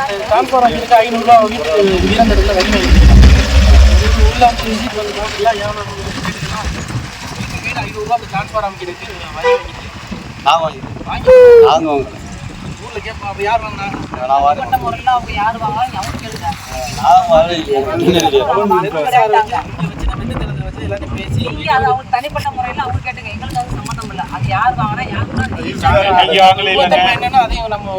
இருக்கு ஐநூறுரூவா வீட்டுக்கு வீரந்தடத்தில் வரி வாங்கிக்கலாம் உள்ள வந்து விசிட் வந்து பார்க்கலாம் ஏன் வீட்டுக்கு வீடு ஐநூறுரூவா அமைக்கிறதுக்கு வரி வாங்கிக்கலாம் நான் வாங்கி வாங்கி நாங்கள் வாங்கல ஊரில் கேட்போம் அப்போ யார் வாங்கினா நான் வாங்க முறையில் அவங்க யார் வாங்கலாம் அவங்க கேளுங்க நான் வாங்க எல்லாத்தையும் பேசி அது அவங்க தனிப்பட்ட முறையில் அவங்க கேட்டுங்க எங்களுக்கு அது சம்மந்தம் இல்லை அது யார் வாங்கினா யாருன்னா அதையும் நம்ம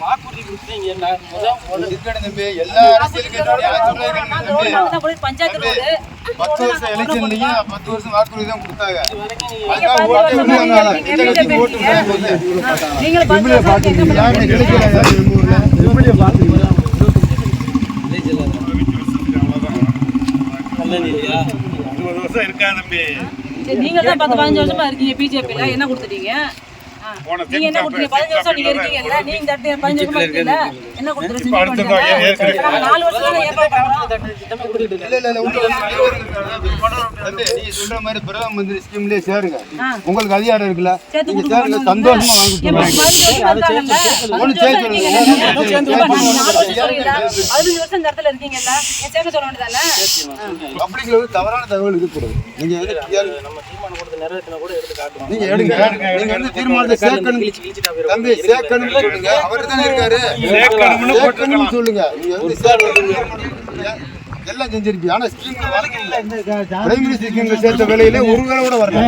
வாக்குறுதி கொடுத்தீங்க. எல்லா பஞ்சாயத்து ரோடு. பத்து வருஷம் எலெக்ஷன்லயும் பத்து வருஷம் வாக்குறுதி தான் கொடுத்தாங்க. நீங்க தான் பத்து பதினஞ்சு வருஷமா இருக்கீங்க. பிஜேபியில. என்ன கொடுத்துட்டீங்க? நீங்க என்ன கொடுத்தீங்க பதினஞ்சு வருஷம் நீங்க இருக்கீங்கல்ல நீங்க இந்த இடத்துல பதினஞ்சு வருஷமா இருக்கீங்கல்ல என்ன இப்ப அடுத்ததா ஏன் ஏற்கனவே கொடுத்துருக்கீங்க நாலு வருஷம் தான் ஏற்பாடு திட்டமே கொடுத்துட்டு இல்ல இல்ல தம்பி நீங்க சொல்ற மாதிரி பிரதம மந்திரி ஸ்கீம்லயே சேருங்க. உங்களுக்கு அதிகாரம் இருக்குல்ல நீங்க சேருங்க சந்தோஷமா வேண்டியதானே? அப்படிங்கிறது தவறான தகவல் இருக்கக்கூடாது நீங்க வந்து எடுங்க. நீங்க வந்து தீர்மானத்தை சேர்க்கணும். கிழிச்சு கிழிச்சுட்டா போயிடும். தம்பி சேர்க்கணும் சொல்லுங்க. அவர் தானே இருக்காரு. சொல்லுங்க. நீங்க வந்து சேர்க்கணும். எல்லாம் செஞ்சிருப்பீங்க ஆனா ஸ்கீம்ல வரல. பிரைமரி ஸ்கீம்ல சேர்த்த வேலையில ஒரு வேலை கூட வரல.